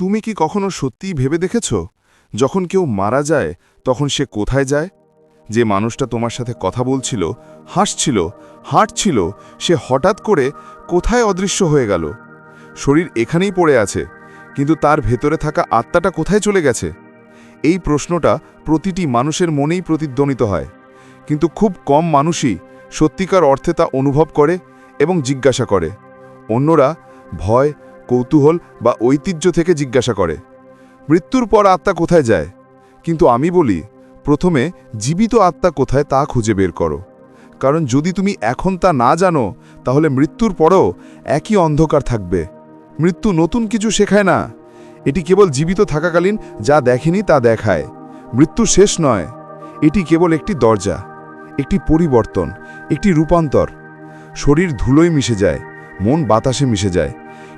তুমি কি কখনো সত্যিই ভেবে দেখেছ? যখন কেউ মারা যায়, তখন সে কোথায় যায়? যে মানুষটা তোমার সাথে কথা বলছিল, হাসছিল, হাঁটছিল, সে হঠাৎ করে কোথায় অদৃশ্য হয়ে গেল? শরীর এখানেই পড়ে আছে, কিন্তু তার ভেতরে থাকা আত্মাটা কোথায় চলে গেছে? এই প্রশ্নটা প্রতিটি মানুষের মনেই প্রতিধ্বনিত হয়, কিন্তু খুব কম মানুষই সত্যিকার অর্থে তা অনুভব করে এবং জিজ্ঞাসা করে। অন্যরা ভয় কৌতূহল বা ঐতিহ্য থেকে জিজ্ঞাসা করে, মৃত্যুর পর আত্মা কোথায় যায়? কিন্তু আমি বলি, প্রথমে জীবিত আত্মা কোথায় তা খুঁজে বের করো। কারণ যদি তুমি এখন তা না জানো, তাহলে মৃত্যুর পরও একই অন্ধকার থাকবে। মৃত্যু নতুন কিছু শেখায় না। এটি কেবল জীবিত থাকাকালীন যা দেখেনি তা দেখায়। মৃত্যু শেষ নয়। এটি কেবল একটি দরজা, একটি পরিবর্তন, একটি রূপান্তর। শরীর ধুলোয় মিশে যায়, মন বাতাসে মিশে যায়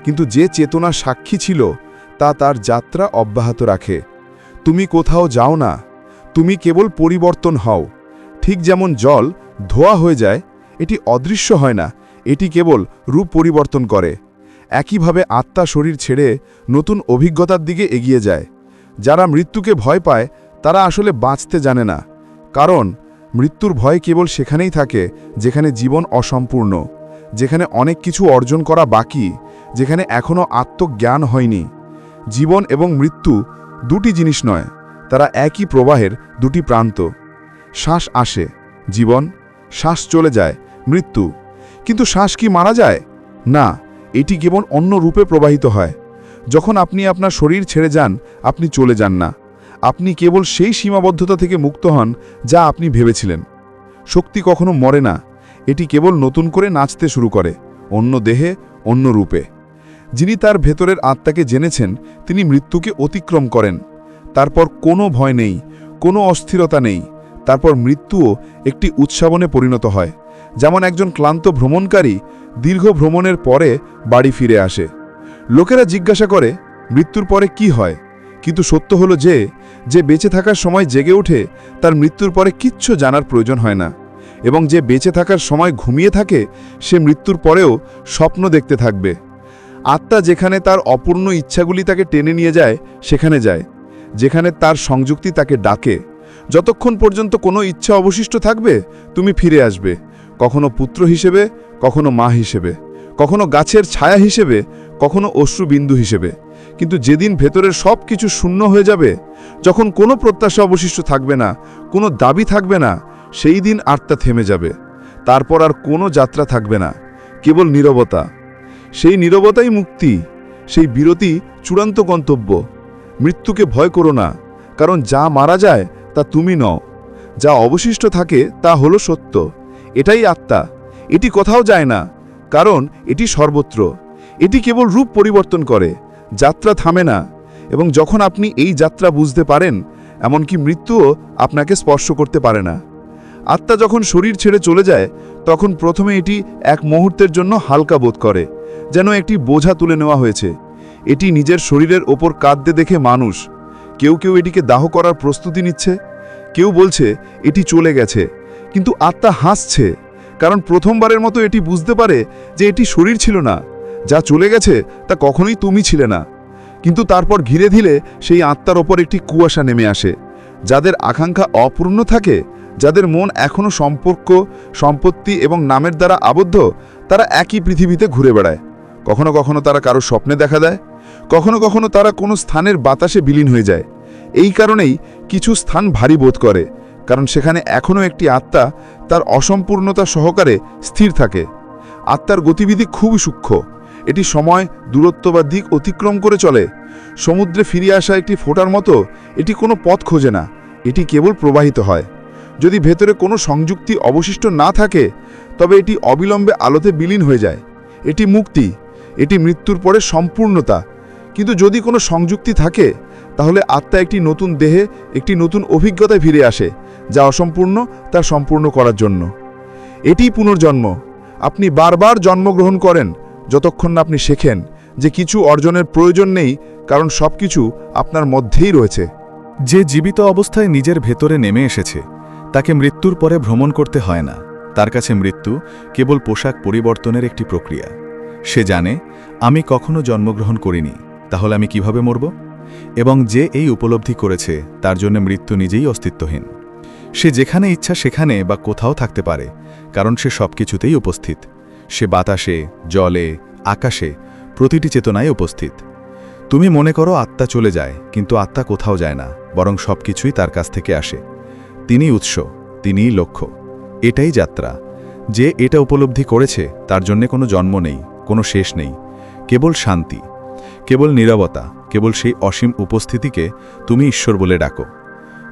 কিন্তু যে চেতনা সাক্ষী ছিল, তা তার যাত্রা অব্যাহত রাখে। তুমি কোথাও যাও না, তুমি কেবল পরিবর্তন হও। ঠিক যেমন জল ধোয়া হয়ে যায়, এটি অদৃশ্য হয় না, এটি কেবল রূপ পরিবর্তন করে। একইভাবে আত্মা শরীর ছেড়ে নতুন অভিজ্ঞতার দিকে এগিয়ে যায়। যারা মৃত্যুকে ভয় পায়, তারা আসলে বাঁচতে জানে না, কারণ মৃত্যুর ভয় কেবল সেখানেই থাকে, যেখানে জীবন অসম্পূর্ণ। যেখানে অনেক কিছু অর্জন করা বাকি, যেখানে এখনও আত্মজ্ঞান হয়নি। জীবন এবং মৃত্যু দুটি জিনিস নয়, তারা একই প্রবাহের দুটি প্রান্ত। শ্বাস আসে, জীবন, শ্বাস চলে যায়, মৃত্যু। কিন্তু শ্বাস কি মারা যায়? না, এটি কেবল অন্য রূপে প্রবাহিত হয়। যখন আপনি আপনার শরীর ছেড়ে যান, আপনি চলে যান না। আপনি কেবল সেই সীমাবদ্ধতা থেকে মুক্ত হন যা আপনি ভেবেছিলেন। শক্তি কখনো মরে না। এটি কেবল নতুন করে নাচতে শুরু করে, অন্য দেহে, অন্য রূপে। যিনি তার ভেতরের আত্মাকে জেনেছেন, তিনি মৃত্যুকে অতিক্রম করেন। তারপর কোনো ভয় নেই, কোনো অস্থিরতা নেই। তারপর মৃত্যুও একটি উৎসাবনে পরিণত হয়, যেমন একজন ক্লান্ত ভ্রমণকারী দীর্ঘ ভ্রমণের পরে বাড়ি ফিরে আসে। লোকেরা জিজ্ঞাসা করে, মৃত্যুর পরে কি হয়? কিন্তু সত্য হলো যে যে বেঁচে থাকার সময় জেগে ওঠে, তার মৃত্যুর পরে কিচ্ছু জানার প্রয়োজন হয় না। এবং যে বেঁচে থাকার সময় ঘুমিয়ে থাকে, সে মৃত্যুর পরেও স্বপ্ন দেখতে থাকবে। আত্মা যেখানে তার অপূর্ণ ইচ্ছাগুলি তাকে টেনে নিয়ে যায়, সেখানে যায়। যেখানে তার সংযুক্তি তাকে ডাকে। যতক্ষণ পর্যন্ত কোনো ইচ্ছা অবশিষ্ট থাকবে, তুমি ফিরে আসবে। কখনো পুত্র হিসেবে, কখনো মা হিসেবে। কখনো গাছের ছায়া হিসেবে, কখনো অশ্রুবিন্দু হিসেবে। কিন্তু যেদিন ভেতরের সব কিছু শূন্য হয়ে যাবে, যখন কোনো প্রত্যাশা অবশিষ্ট থাকবে না, কোনো দাবি থাকবে না সেই দিন আত্মা থেমে যাবে। তারপর আর কোনো যাত্রা থাকবে না, কেবল নীরবতা। সেই নীরবতাই মুক্তি, সেই বিরতি চূড়ান্ত গন্তব্য। মৃত্যুকে ভয় করো না, কারণ যা মারা যায় তা তুমি নও। যা অবশিষ্ট থাকে তা হলো সত্য, এটাই আত্মা। এটি কোথাও যায় না, কারণ এটি সর্বত্র। এটি কেবল রূপ পরিবর্তন করে, যাত্রা থামে না। এবং যখন আপনি এই যাত্রা বুঝতে পারেন, এমনকি মৃত্যুও আপনাকে স্পর্শ করতে পারে না। আত্মা যখন শরীর ছেড়ে চলে যায়, তখন প্রথমে এটি এক মুহূর্তের জন্য হালকা বোধ করে, যেন একটি বোঝা তুলে নেওয়া হয়েছে। এটি নিজের শরীরের ওপর কাঁদতে দেখে মানুষ। কেউ কেউ এটিকে দাহ করার প্রস্তুতি নিচ্ছে। কেউ বলছে, এটি চলে গেছে। কিন্তু আত্মা হাসছে, কারণ প্রথমবারের মতো এটি বুঝতে পারে যে এটি শরীর ছিল না। যা চলে গেছে, তা কখনোই তুমি ছিলে না। কিন্তু তারপর ঘিরে ধীরে সেই আত্মার ওপর একটি কুয়াশা নেমে আসে, যাদের আকাঙ্ক্ষা অপূর্ণ থাকে যাদের মন এখনও সম্পর্ক, সম্পত্তি এবং নামের দ্বারা আবদ্ধ, তারা একই পৃথিবীতে ঘুরে বেড়ায়। কখনো কখনো তারা কারও স্বপ্নে দেখা দেয়, কখনো কখনো তারা কোনো স্থানের বাতাসে বিলীন হয়ে যায়। এই কারণেই কিছু স্থান ভারী বোধ করে, কারণ সেখানে এখনও একটি আত্মা তার অসম্পূর্ণতা সহকারে স্থির থাকে। আত্মার গতিবিধি খুবই সূক্ষ্ম। এটি সময়, দূরত্ব বা দিক অতিক্রম করে চলে। সমুদ্রে ফিরে আসা একটি ফোটার মতো এটি কোনো পথ খোঁজে না। এটি কেবল প্রবাহিত হয়। যদি ভেতরে কোনো সংযুক্তি অবশিষ্ট না থাকে, তবে এটি অবিলম্বে আলোতে বিলীন হয়ে যায়। এটি মুক্তি, এটি মৃত্যুর পরে সম্পূর্ণতা। কিন্তু যদি কোনো সংযুক্তি থাকে, তাহলে আত্মা একটি নতুন দেহে, একটি নতুন অভিজ্ঞতায় ফিরে আসে, যা অসম্পূর্ণ, তা সম্পূর্ণ করার জন্য। এটিই পুনর্জন্ম। আপনি বারবার জন্মগ্রহণ করেন, যতক্ষণ না আপনি শেখেন যে কিছু অর্জনের প্রয়োজন নেই, কারণ সব কিছু আপনার মধ্যেই রয়েছে। যে জীবিত অবস্থায় নিজের ভেতরে নেমে এসেছে তাকে মৃত্যুর পরে ভ্রমণ করতে হয় না। তার কাছে মৃত্যু কেবল পোশাক পরিবর্তনের একটি প্রক্রিয়া। সে জানে, আমি কখনো জন্মগ্রহণ করিনি, তাহলে আমি কীভাবে মরব? এবং যে এই উপলব্ধি করেছে, তার জন্য মৃত্যু নিজেই অস্তিত্বহীন। সে যেখানে ইচ্ছা সেখানে বা কোথাও থাকতে পারে, কারণ সে সব কিছুতেই উপস্থিত। সে বাতাসে, জলে, আকাশে, প্রতিটি চেতনায় উপস্থিত। তুমি মনে করো আত্মা চলে যায়, কিন্তু আত্মা কোথাও যায় না, বরং সব কিছুই তার কাছ থেকে আসে। তিনি উৎস, তিনিই লক্ষ্য। এটাই যাত্রা। যে এটা উপলব্ধি করেছে, তার জন্যে কোনো জন্ম নেই, কোনো শেষ নেই। কেবল শান্তি, কেবল নীরবতা, কেবল সেই অসীম উপস্থিতিকে তুমি ঈশ্বর বলে ডাকো।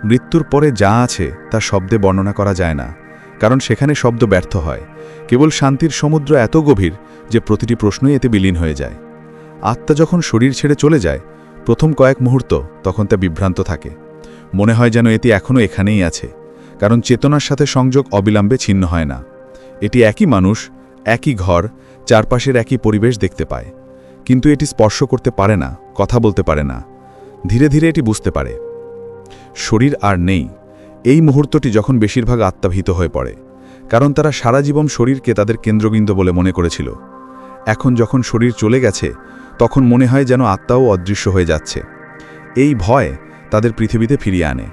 মৃত্যুর পরে যা আছে, তা শব্দে বর্ণনা করা যায় না, কারণ সেখানে শব্দ ব্যর্থ হয়। কেবল শান্তির সমুদ্র এত গভীর যে প্রতিটি প্রশ্নই এতে বিলীন হয়ে যায়। আত্মা যখন শরীর ছেড়ে চলে যায়, প্রথম কয়েক মুহূর্ত তখন তা বিভ্রান্ত থাকে। মনে হয় যেন এটি এখনও এখানেই আছে, কারণ চেতনার সাথে সংযোগ অবিলম্বে ছিন্ন হয় না। এটি একই মানুষ, একই ঘর, চারপাশের একই পরিবেশ দেখতে পায়। কিন্তু এটি স্পর্শ করতে পারে না, কথা বলতে পারে না। ধীরে ধীরে এটি বুঝতে পারে। শরীর আর নেই। এই মুহূর্তটি যখন বেশিরভাগ আত্মাভীত হয়ে পড়ে, কারণ তারা সারা জীবন শরীরকে তাদের কেন্দ্রবিন্দু বলে মনে করেছিল। এখন যখন শরীর চলে গেছে, তখন মনে হয় যেন আত্মাও অদৃশ্য হয়ে যাচ্ছে। এই ভয় তাদের পৃথিবীতে ফিরিয়ে আনে।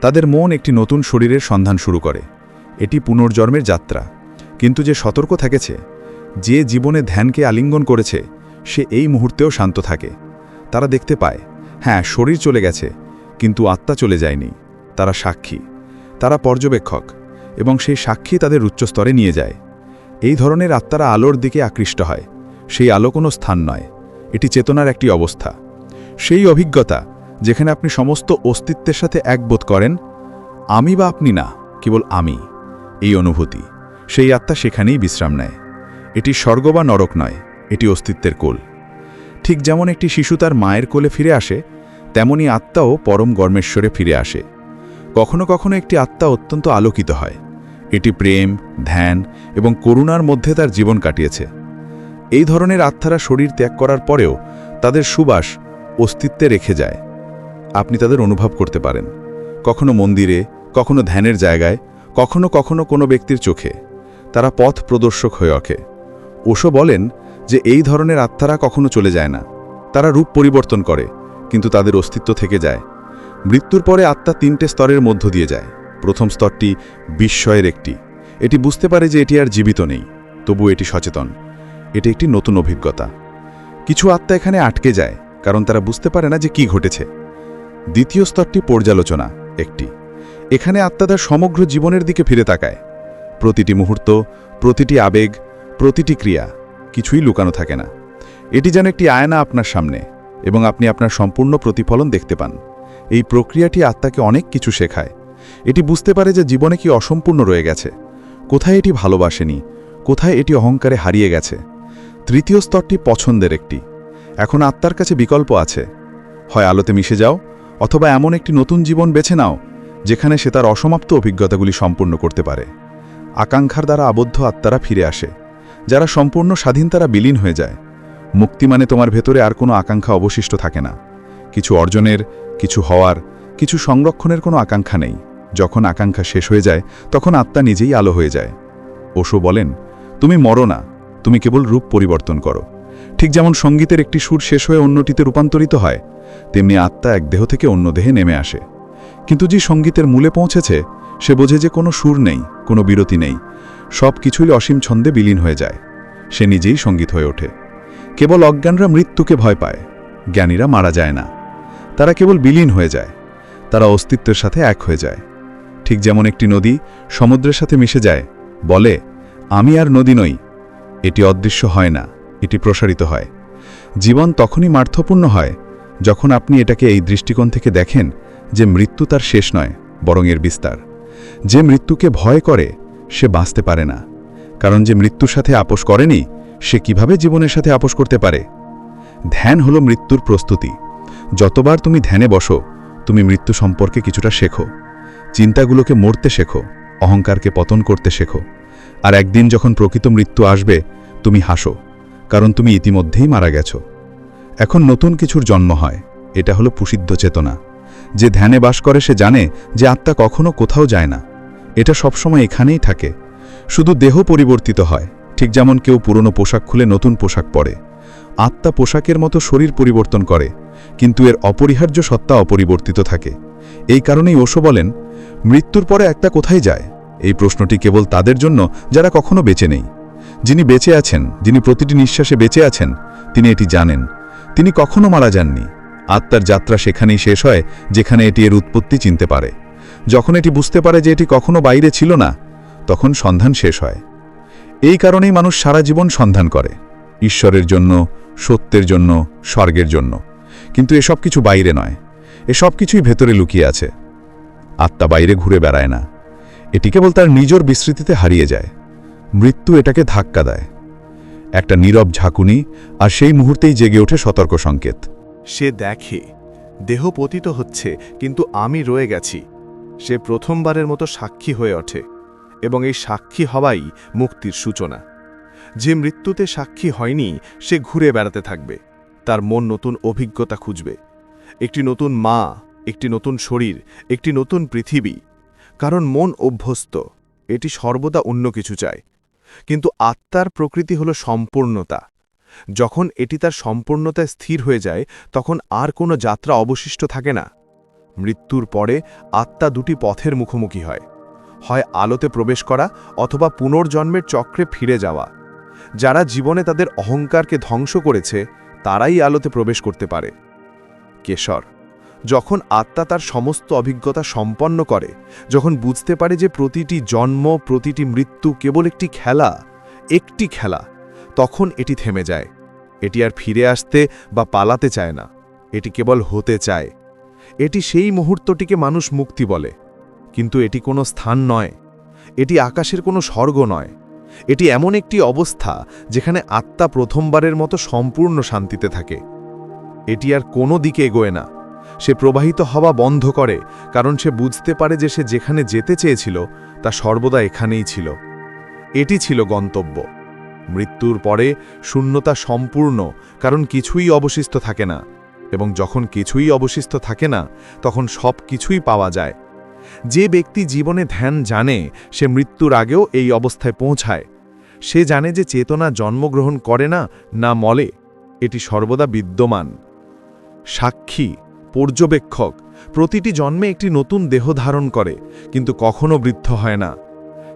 তাদের মন একটি নতুন শরীরের সন্ধান শুরু করে। এটি পুনর্জন্মের যাত্রা। কিন্তু যে সতর্ক থেকেছে, যে জীবনে ধ্যানকে আলিঙ্গন করেছে, সে এই মুহূর্তেও শান্ত থাকে। তারা দেখতে পায় হ্যাঁ শরীর চলে গেছে, কিন্তু আত্মা চলে যায়নি। তারা সাক্ষী। তারা পর্যবেক্ষক এবং সেই সাক্ষী তাদের উচ্চস্তরে নিয়ে যায়। এই ধরনের আত্মারা আলোর দিকে আকৃষ্ট হয়। সেই আলো কোনো স্থান নয়। এটি চেতনার একটি অবস্থা। সেই অভিজ্ঞতা যেখানে আপনি সমস্ত অস্তিত্বের সাথে একবোধ করেন, আমি বা আপনি না, কেবল আমি। এই অনুভূতি, সেই আত্মা সেখানেই বিশ্রাম নেয়। এটি স্বর্গ বা নরক নয়, এটি অস্তিত্বের কোল। ঠিক যেমন একটি শিশু তার মায়ের কোলে ফিরে আসে, তেমনি আত্মাও পরম গর্মেশ্বরে ফিরে আসে। কখনো কখনো একটি আত্মা অত্যন্ত আলোকিত হয়। এটি প্রেম, ধ্যান এবং করুণার মধ্যে তার জীবন কাটিয়েছে। এই ধরনের আত্মারা শরীর ত্যাগ করার পরেও তাদের সুবাস অস্তিত্বে রেখে যায়। আপনি তাদের অনুভব করতে পারেন। কখনো মন্দিরে, কখনো ধ্যানের জায়গায়, কখনো কখনো কোনো ব্যক্তির চোখে। তারা পথ প্রদর্শক হয়ে ওঠে। ওশো বলেন যে এই ধরনের আত্মারা কখনো চলে যায় না। তারা রূপ পরিবর্তন করে, কিন্তু তাদের অস্তিত্ব থেকে যায়। মৃত্যুর পরে আত্মা তিনটে স্তরের মধ্য দিয়ে যায়। প্রথম স্তরটি বিস্ময়ের একটি। এটি বুঝতে পারে যে এটি আর জীবিত নেই, তবু এটি সচেতন। এটি একটি নতুন অভিজ্ঞতা। কিছু আত্মা এখানে আটকে যায়, কারণ তারা বুঝতে পারে না যে কি ঘটেছে। দ্বিতীয় স্তরটি পর্যালোচনা, একটি। এখানে আত্মা তার সমগ্র জীবনের দিকে ফিরে তাকায়। প্রতিটি মুহূর্ত, প্রতিটি আবেগ, প্রতিটি ক্রিয়া, কিছুই লুকানো থাকে না। এটি যেন একটি আয়না আপনার সামনে এবং আপনি আপনার সম্পূর্ণ প্রতিফলন দেখতে পান। এই প্রক্রিয়াটি আত্মাকে অনেক কিছু শেখায়। এটি বুঝতে পারে যে জীবনে কি অসম্পূর্ণ রয়ে গেছে, কোথায় এটি ভালোবাসেনি, কোথায় এটি অহংকারে হারিয়ে গেছে। তৃতীয় স্তরটি পছন্দের একটি। এখন আত্মার কাছে বিকল্প আছে। হয় আলোতে মিশে যাও অথবা এমন একটি নতুন জীবন বেছে নাও, যেখানে সে তার অসমাপ্ত অভিজ্ঞতাগুলি সম্পূর্ণ করতে পারে। আকাঙ্ক্ষার দ্বারা আবদ্ধ আত্মারা ফিরে আসে। যারা সম্পূর্ণ স্বাধীন তারা বিলীন হয়ে যায়। মুক্তি মানে তোমার ভেতরে আর কোনো আকাঙ্ক্ষা অবশিষ্ট থাকে না। কিছু অর্জনের, কিছু হওয়ার, কিছু সংরক্ষণের কোনো আকাঙ্ক্ষা নেই। যখন আকাঙ্ক্ষা শেষ হয়ে যায়, তখন আত্মা নিজেই আলো হয়ে যায়। ওশো বলেন, তুমি মরো না। তুমি কেবল রূপ পরিবর্তন করো। ঠিক যেমন সঙ্গীতের একটি সুর শেষ হয়ে অন্যটিতে রূপান্তরিত হয়, তেমনি আত্মা এক দেহ থেকে অন্য দেহে নেমে আসে। কিন্তু যে সঙ্গীতের মূলে পৌঁছেছে, সে বোঝে যে কোনো সুর নেই, কোনো বিরতি নেই, সব কিছুই অসীম ছন্দে বিলীন হয়ে যায়। সে নিজেই সংগীত হয়ে ওঠে। কেবল অজ্ঞানরা মৃত্যুকে ভয় পায়, জ্ঞানীরা মারা যায় না। তারা কেবল বিলীন হয়ে যায়, তারা অস্তিত্বের সাথে এক হয়ে যায়। ঠিক যেমন একটি নদী সমুদ্রের সাথে মিশে যায়, বলে, আমি আর নদী নই, এটি অদৃশ্য হয় না। এটি প্রসারিত হয়। জীবন তখনই মার্থপূর্ণ হয় যখন আপনি এটাকে এই দৃষ্টিকোণ থেকে দেখেন যে মৃত্যু তার শেষ নয়, বরং এর বিস্তার। যে মৃত্যুকে ভয় করে, সে বাঁচতে পারে না। কারণ যে মৃত্যুর সাথে আপোষ করেনি, সে কীভাবে জীবনের সাথে আপোষ করতে পারে? ধ্যান হলো মৃত্যুর প্রস্তুতি। যতবার তুমি ধ্যানে বসো, তুমি মৃত্যু সম্পর্কে কিছুটা শেখো। চিন্তাগুলোকে মরতে শেখো, অহংকারকে পতন করতে শেখো। আর একদিন যখন প্রকৃত মৃত্যু আসবে, তুমি হাসো। কারণ তুমি ইতিমধ্যেই মারা গেছো। এখন নতুন কিছুর জন্ম হয়। এটা হলো পুষিদ্ধ চেতনা। যে ধ্যানে বাস করে, সে জানে যে আত্মা কখনো কোথাও যায় না। এটা সবসময় এখানেই থাকে। শুধু দেহ পরিবর্তিত হয়। ঠিক যেমন কেউ পুরনো পোশাক খুলে নতুন পোশাক পরে। আত্মা পোশাকের মতো শরীর পরিবর্তন করে, কিন্তু এর অপরিহার্য সত্তা অপরিবর্তিত থাকে। এই কারণেই ওশো বলেন, মৃত্যুর পরে একটা কোথায় যায়? এই প্রশ্নটি কেবল তাদের জন্য, যারা কখনো বেঁচে নেই। যিনি বেঁচে আছেন, যিনি প্রতিটি নিঃশ্বাসে বেঁচে আছেন, তিনি এটি জানেন। তিনি কখনো মারা যাননি। আত্মার যাত্রা সেখানেই শেষ হয়, যেখানে এটি এর উৎপত্তি চিনতে পারে। যখন এটি বুঝতে পারে যে এটি কখনো বাইরে ছিল না, তখন সন্ধান শেষ হয়। এই কারণেই মানুষ সারা জীবন সন্ধান করে, ঈশ্বরের জন্য, সত্যের জন্য, স্বর্গের জন্য। কিন্তু এসব কিছু বাইরে নয়। এসব কিছুই ভেতরে লুকিয়ে আছে। আত্মা বাইরে ঘুরে বেড়ায় না। এটি কেবল তার নিজের বিস্মৃতিতে হারিয়ে যায়। মৃত্যু এটাকে ধাক্কা দেয়। একটা নীরব ঝাঁকুনি আর সেই মুহূর্তেই জেগে ওঠে সতর্ক সংকেত। সে দেখে, দেহ পতিত হচ্ছে, কিন্তু আমি রয়ে গেছি। সে প্রথমবারের মতো সাক্ষী হয়ে ওঠে এবং এই সাক্ষী হওয়াই মুক্তির সূচনা। যে মৃত্যুতে সাক্ষী হয়নি, সে ঘুরে বেড়াতে থাকবে। তার মন নতুন অভিজ্ঞতা খুঁজবে। একটি নতুন মা, একটি নতুন শরীর, একটি নতুন পৃথিবী। কারণ মন অভ্যস্ত, এটি সর্বদা অন্য কিছু চায়। কিন্তু আত্মার প্রকৃতি হল সম্পূর্ণতা। যখন এটি তার সম্পূর্ণতায় স্থির হয়ে যায়, তখন আর কোনো যাত্রা অবশিষ্ট থাকে না। মৃত্যুর পরে আত্মা দুটি পথের মুখোমুখি হয়। হয় আলোতে প্রবেশ করা অথবা পুনর্জন্মের চক্রে ফিরে যাওয়া। যারা জীবনে তাদের অহংকারকে ধ্বংস করেছে, তারাই আলোতে প্রবেশ করতে পারে। কেশর যখন আত্মা তার সমস্ত অভিজ্ঞতা সম্পন্ন করে, যখন বুঝতে পারে যে প্রতিটি জন্ম, প্রতিটি মৃত্যু কেবল একটি খেলা একটি খেলা, তখন এটি থেমে যায়। এটি আর ফিরে আসতে বা পালাতে চায় না। এটি কেবল হতে চায়। এটি সেই মুহূর্তটিকে মানুষ মুক্তি বলে। কিন্তু এটি কোনো স্থান নয়। এটি আকাশের কোনো স্বর্গ নয়। এটি এমন একটি অবস্থা যেখানে আত্মা প্রথমবারের মতো সম্পূর্ণ শান্তিতে থাকে। এটি আর কোনো দিকে এগোয় না। সে প্রবাহিত হওয়া বন্ধ করে, কারণ সে বুঝতে পারে যে সে যেখানে যেতে চেয়েছিল, তা সর্বদা এখানেই ছিল। এটি ছিল গন্তব্য। মৃত্যুর পরে শূন্যতা সম্পূর্ণ, কারণ কিছুই অবশিষ্ট থাকে না। এবং যখন কিছুই অবশিষ্ট থাকে না, তখন সব কিছুই পাওয়া যায়। যে ব্যক্তি জীবনে ধ্যান জানে, সে মৃত্যুর আগেও এই অবস্থায় পৌঁছায়। সে জানে যে চেতনা জন্মগ্রহণ করে না না মলে। এটি সর্বদা বিদ্যমান। সাক্ষী। পর্যবেক্ষক। প্রতিটি জন্মে একটি নতুন দেহ ধারণ করে, কিন্তু কখনো বৃদ্ধ হয় না।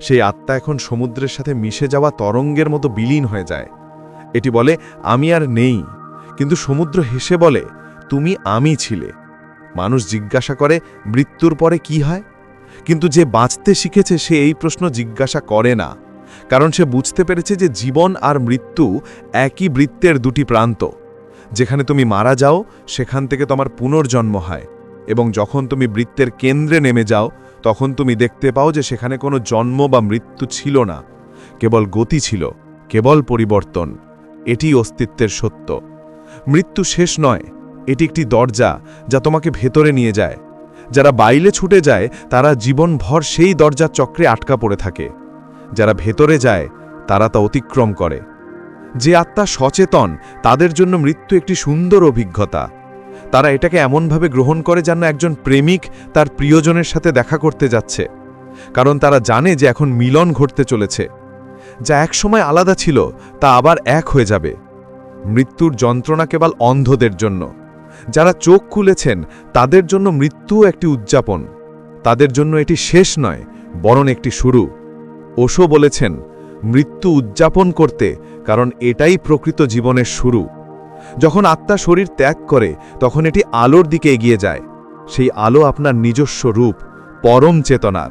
সেই আত্মা এখন সমুদ্রের সাথে মিশে যাওয়া তরঙ্গের মতো বিলীন হয়ে যায়। এটি বলে, আমি আর নেই। কিন্তু সমুদ্র হেসে বলে, তুমি আমি ছিলে। মানুষ জিজ্ঞাসা করে, মৃত্যুর পরে কি হয়? কিন্তু যে বাঁচতে শিখেছে, সে এই প্রশ্ন জিজ্ঞাসা করে না। কারণ সে বুঝতে পেরেছে যে জীবন আর মৃত্যু একই বৃত্তের দুটি প্রান্ত। যেখানে তুমি মারা যাও, সেখান থেকে তোমার পুনর্জন্ম হয়। এবং যখন তুমি বৃত্তের কেন্দ্রে নেমে যাও, তখন তুমি দেখতে পাও যে সেখানে কোনো জন্ম বা মৃত্যু ছিল না। কেবল গতি ছিল, কেবল পরিবর্তন। এটি অস্তিত্বের সত্য। মৃত্যু শেষ নয়, এটি একটি দরজা যা তোমাকে ভেতরে নিয়ে যায়। যারা বাইলে ছুটে যায়, তারা জীবনভর সেই দরজার চক্রে আটকা পড়ে থাকে। যারা ভেতরে যায়, তারা তা অতিক্রম করে। যে আত্মা সচেতন, তাদের জন্য মৃত্যু একটি সুন্দর অভিজ্ঞতা। তারা এটাকে এমনভাবে গ্রহণ করে যেন একজন প্রেমিক তার প্রিয়জনের সাথে দেখা করতে যাচ্ছে। কারণ তারা জানে যে এখন মিলন ঘটতে চলেছে। যা একসময় আলাদা ছিল, তা আবার এক হয়ে যাবে। মৃত্যুর যন্ত্রণা কেবল অন্ধদের জন্য। যারা চোখ খুলেছেন, তাদের জন্য মৃত্যুও একটি উদযাপন। তাদের জন্য এটি শেষ নয়, বরং একটি শুরু। ওশো বলেছেন মৃত্যু উদযাপন করতে, কারণ এটাই প্রকৃত জীবনের শুরু। যখন আত্মা শরীর ত্যাগ করে, তখন এটি আলোর দিকে এগিয়ে যায়। সেই আলো আপনার নিজস্ব রূপ, পরম চেতনার।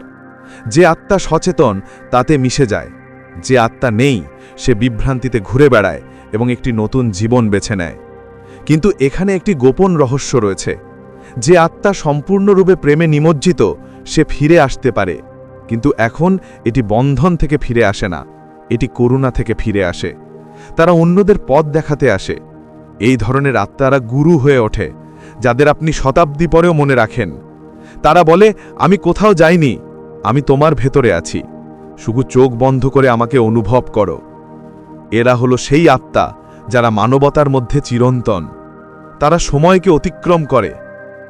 যে আত্মা সচেতন, তাতে মিশে যায়। যে আত্মা নেই, সে বিভ্রান্তিতে ঘুরে বেড়ায় এবং একটি নতুন জীবন বেছে নেয়। কিন্তু এখানে একটি গোপন রহস্য রয়েছে। যে আত্মা সম্পূর্ণরূপে প্রেমে নিমজ্জিত, সে ফিরে আসতে পারে। কিন্তু এখন এটি বন্ধন থেকে ফিরে আসে না। এটি করুণা থেকে ফিরে আসে। তারা অন্যদের পথ দেখাতে আসে। এই ধরনের আত্মারা গুরু হয়ে ওঠে, যাদের আপনি শতাব্দী পরেও মনে রাখেন। তারা বলে, আমি কোথাও যাইনি, আমি তোমার ভেতরে আছি। শুধু চোখ বন্ধ করে আমাকে অনুভব করো। এরা হলো সেই আত্মা, যারা মানবতার মধ্যে চিরন্তন। তারা সময়কে অতিক্রম করে,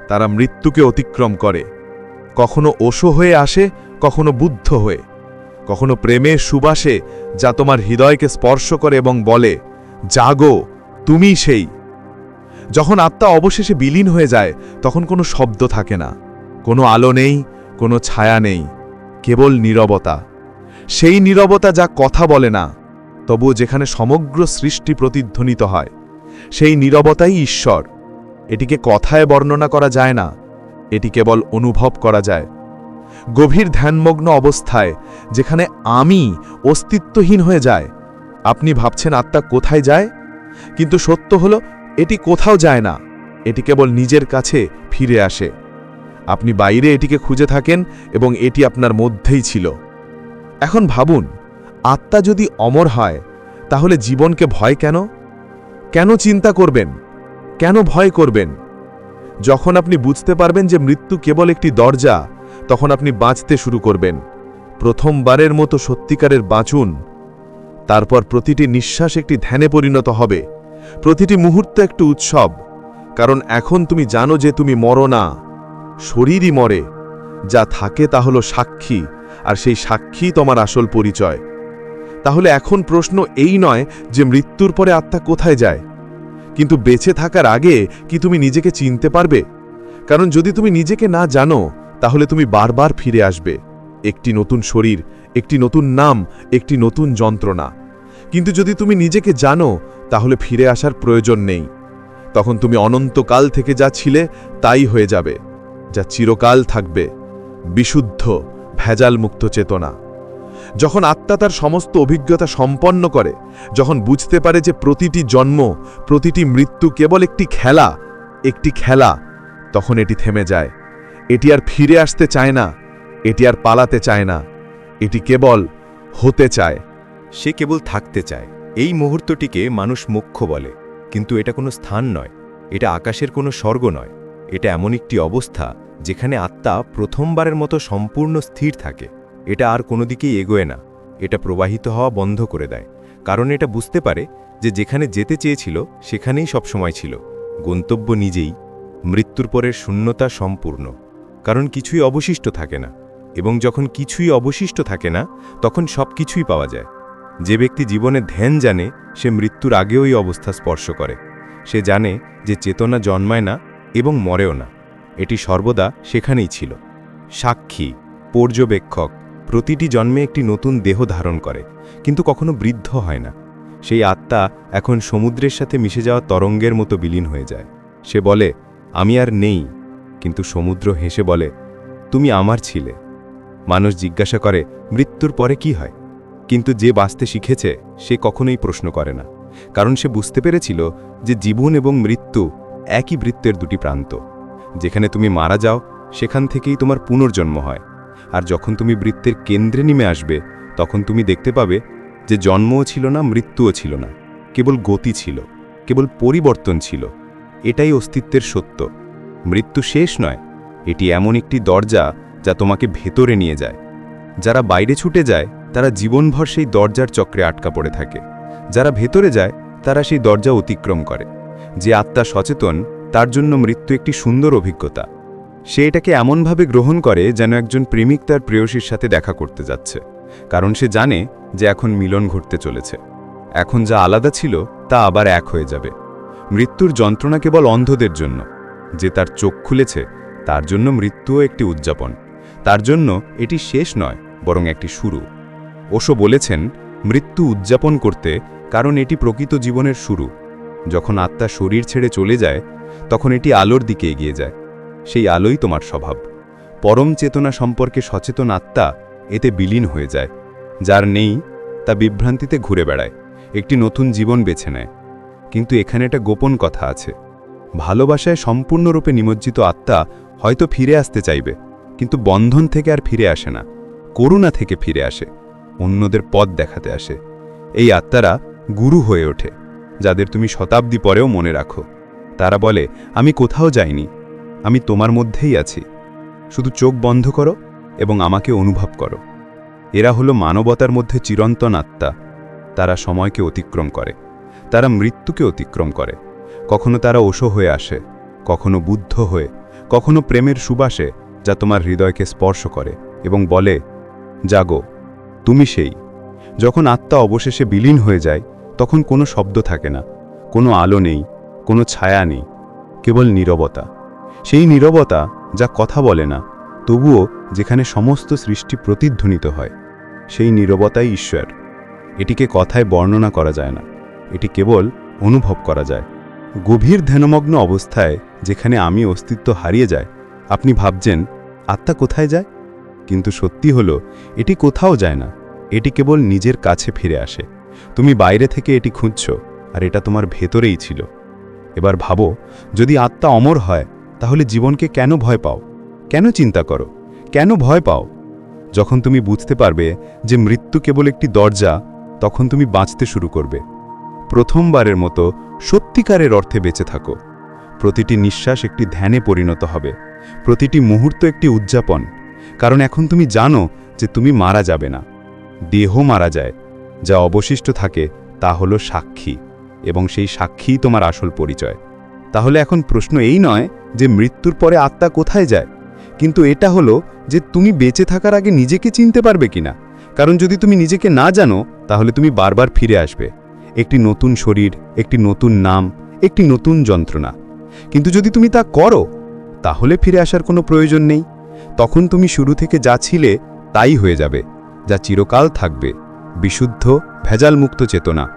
তারা মৃত্যুকে অতিক্রম করে। কখনো ওষো হয়ে আসে, কখনো বুদ্ধ হয়ে। কখনো প্রেমের সুবাসে যা তোমার হৃদয়কে স্পর্শ করে এবং বলে, জাগো তুমি সেই। যখন আত্মা অবশেষে বিলীন হয়ে যায়, তখন কোনো শব্দ থাকে না। কোনো আলো নেই, কোনো ছায়া নেই, কেবল নীরবতা। সেই নীরবতা যা কথা বলে না তবু যেখানে সমগ্র সৃষ্টি প্রতিধ্বনিত হয়, সেই নীরবতাই ঈশ্বর। এটিকে কথায় বর্ণনা করা যায় না, এটি কেবল অনুভব করা যায়। গভীর ধ্যানমগ্ন অবস্থায়, যেখানে আমি অস্তিত্বহীন হয়ে যায় আপনি ভাবছেন আত্মা কোথায় যায়? কিন্তু সত্য হলো, এটি কোথাও যায় না। এটি কেবল নিজের কাছে ফিরে আসে। আপনি বাইরে এটিকে খুঁজে থাকেন এবং এটি আপনার মধ্যেই ছিল। এখন ভাবুন, আত্মা যদি অমর হয়, তাহলে জীবনকে ভয় কেন? কেন চিন্তা করবেন? কেন ভয় করবেন? যখন আপনি বুঝতে পারবেন যে মৃত্যু কেবল একটি দরজা তখন আপনি বাঁচতে শুরু করবেন। প্রথমবারের মতো সত্যিকারের বাঁচুন। তারপর প্রতিটি নিঃশ্বাস একটি ধ্যানে পরিণত হবে। প্রতিটি মুহূর্ত একটি উৎসব। কারণ এখন তুমি জানো যে তুমি মরো না। শরীরই মরে। যা থাকে তা হলো সাক্ষী, আর সেই সাক্ষী তোমার আসল পরিচয়। তাহলে এখন প্রশ্ন এই নয় যে মৃত্যুর পরে আত্মা কোথায় যায়। কিন্তু বেঁচে থাকার আগে কি তুমি নিজেকে চিনতে পারবে? কারণ যদি তুমি নিজেকে না জানো তাহলে তুমি বারবার ফিরে আসবে। একটি নতুন শরীর, একটি নতুন নাম, একটি নতুন যন্ত্রণা। কিন্তু যদি তুমি নিজেকে জানো, তাহলে ফিরে আসার প্রয়োজন নেই। তখন তুমি অনন্তকাল থেকে যা ছিলে, তাই হয়ে যাবে, যা চিরকাল থাকবে। বিশুদ্ধ ভেজালমুক্ত চেতনা। যখন আত্মা তার সমস্ত অভিজ্ঞতা সম্পন্ন করে, যখন বুঝতে পারে যে প্রতিটি জন্ম, প্রতিটি মৃত্যু কেবল একটি খেলা একটি খেলা, তখন এটি থেমে যায়। এটি আর ফিরে আসতে চায় না, এটি আর পালাতে চায় না, এটি কেবল হতে চায়। সে কেবল থাকতে চায়। এই মুহূর্তটিকে মানুষ মুখ্য বলে, কিন্তু এটা কোনো স্থান নয়, এটা আকাশের কোনো স্বর্গ নয়, এটা এমন একটি অবস্থা যেখানে আত্মা প্রথমবারের মতো সম্পূর্ণ স্থির থাকে। এটা আর কোনো দিকেই এগোয় না, এটা প্রবাহিত হওয়া বন্ধ করে দেয়, কারণ এটা বুঝতে পারে যে যেখানে যেতে চেয়েছিল, সেখানেই সবসময় ছিল। গন্তব্য নিজেই, মৃত্যুর পরের শূন্যতা সম্পূর্ণ। কারণ কিছুই অবশিষ্ট থাকে না, এবং যখন কিছুই অবশিষ্ট থাকে না, তখন সব কিছুই পাওয়া যায়। যে ব্যক্তি জীবনে ধ্যান জানে, সে মৃত্যুর আগেও এই অবস্থা স্পর্শ করে। সে জানে যে চেতনা জন্মায় না এবং মরেও না। এটি সর্বদা সেখানেই ছিল। সাক্ষী, পর্যবেক্ষক, প্রতিটি জন্মে একটি নতুন দেহ ধারণ করে, কিন্তু কখনো বৃদ্ধ হয় না। সেই আত্মা এখন সমুদ্রের সাথে মিশে যাওয়া তরঙ্গের মতো বিলীন হয়ে যায়। সে বলে, আমি আর নেই। কিন্তু সমুদ্র হেসে বলে, তুমি আমার ছিলে। মানুষ জিজ্ঞাসা করে, মৃত্যুর পরে কি হয়? কিন্তু যে বাঁচতে শিখেছে, সে কখনোই প্রশ্ন করে না, কারণ সে বুঝতে পেরেছিল যে জীবন এবং মৃত্যু একই বৃত্তের দুটি প্রান্ত। যেখানে তুমি মারা যাও, সেখান থেকেই তোমার পুনর্জন্ম হয়, আর যখন তুমি বৃত্তের কেন্দ্রে নেমে আসবে, তখন তুমি দেখতে পাবে যে জন্মও ছিল না, মৃত্যুও ছিল না, কেবল গতি ছিল, কেবল পরিবর্তন ছিল। এটাই অস্তিত্বের সত্য। মৃত্যু শেষ নয়, এটি এমন একটি দরজা যা তোমাকে ভেতরে নিয়ে যায়। যারা বাইরে ছুটে যায়, তারা জীবনভর সেই দরজার চক্রে আটকা পড়ে থাকে। যারা ভেতরে যায়, তারা সেই দরজা অতিক্রম করে। যে আত্মা সচেতন, তার জন্য মৃত্যু একটি সুন্দর অভিজ্ঞতা। সে এটাকে এমনভাবে গ্রহণ করে যেন একজন প্রেমিক তার প্রেয়সীর সাথে দেখা করতে যাচ্ছে। কারণ সে জানে যে এখন মিলন ঘটতে চলেছে। এখন যা আলাদা ছিল, তা আবার এক হয়ে যাবে। মৃত্যুর যন্ত্রণা কেবল অন্ধদের জন্য। যে তার চোখ খুলেছে, তার জন্য মৃত্যুও একটি উদযাপন। তার জন্য এটি শেষ নয়, বরং একটি শুরু। ওশো বলেছেন, মৃত্যু উদযাপন করতে কারণ এটি প্রকৃত জীবনের শুরু। যখন আত্মা শরীর ছেড়ে চলে যায়, তখন এটি আলোর দিকে এগিয়ে যায়। সেই আলোই তোমার স্বভাব। পরম চেতনা সম্পর্কে সচেতন আত্মা এতে বিলীন হয়ে যায়। যার নেই, তা বিভ্রান্তিতে ঘুরে বেড়ায়। একটি নতুন জীবন বেছে নেয়। কিন্তু এখানে একটা গোপন কথা আছে। ভালোবাসায় সম্পূর্ণরূপে নিমজ্জিত আত্মা হয়তো ফিরে আসতে চাইবে, কিন্তু বন্ধন থেকে আর ফিরে আসে না, করুণা থেকে ফিরে আসে, অন্যদের পথ দেখাতে আসে। এই আত্মারা গুরু হয়ে ওঠে, যাদের তুমি শতাব্দী পরেও মনে রাখো। তারা বলে, আমি কোথাও যাইনি, আমি তোমার মধ্যেই আছি। শুধু চোখ বন্ধ করো এবং আমাকে অনুভব করো। এরা হলো মানবতার মধ্যে চিরন্তন আত্মা। তারা সময়কে অতিক্রম করে, তারা মৃত্যুকে অতিক্রম করে। কখনো তারা ওষো হয়ে আসে, কখনো বুদ্ধ হয়ে, কখনো প্রেমের সুবাসে যা তোমার হৃদয়কে স্পর্শ করে এবং বলে, জাগো, তুমি সেই। যখন আত্মা অবশেষে বিলীন হয়ে যায়, তখন কোনো শব্দ থাকে না, কোনো আলো নেই, কোনো ছায়া নেই, কেবল নীরবতা। সেই নীরবতা যা কথা বলে না, তবুও যেখানে সমস্ত সৃষ্টি প্রতিধ্বনিত হয়, সেই নীরবতাই ঈশ্বর। এটিকে কথায় বর্ণনা করা যায় না, এটি কেবল অনুভব করা যায়। গভীর ধ্যানমগ্ন অবস্থায় যেখানে আমি অস্তিত্ব হারিয়ে যায় আপনি ভাবছেন, আত্মা কোথায় যায়? কিন্তু সত্যি হলো, এটি কোথাও যায় না। এটি কেবল নিজের কাছে ফিরে আসে। তুমি বাইরে থেকে এটি খুঁজছ, আর এটা তোমার ভেতরেই ছিল। এবার ভাবো, যদি আত্মা অমর হয়, তাহলে জীবনকে কেন ভয় পাও? কেন চিন্তা করো? কেন ভয় পাও? যখন তুমি বুঝতে পারবে যে মৃত্যু কেবল একটি দরজা, তখন তুমি বাঁচতে শুরু করবে। প্রথমবারের মতো সত্যিকারের অর্থে বেঁচে থাকো। প্রতিটি নিঃশ্বাস একটি ধ্যানে পরিণত হবে। প্রতিটি মুহূর্ত একটি উদযাপন। কারণ এখন তুমি জানো যে তুমি মারা যাবে না। দেহ মারা যায়। যা অবশিষ্ট থাকে তা হলো সাক্ষী। এবং সেই সাক্ষীই তোমার আসল পরিচয়। তাহলে এখন প্রশ্ন এই নয় যে মৃত্যুর পরে আত্মা কোথায় যায়। কিন্তু এটা হলো যে তুমি বেঁচে থাকার আগে নিজেকে চিনতে পারবে কিনা। কারণ যদি তুমি নিজেকে না জানো, তাহলে তুমি বারবার ফিরে আসবে। একটি নতুন শরীর, একটি নতুন নাম, একটি নতুন যন্ত্রণা। কিন্তু যদি তুমি তা করো, তাহলে ফিরে আসার কোনো প্রয়োজন নেই। তখন তুমি শুরু থেকে যা ছিলে, তাই হয়ে যাবে, যা চিরকাল থাকবে, বিশুদ্ধ, ভেজালমুক্ত চেতনা।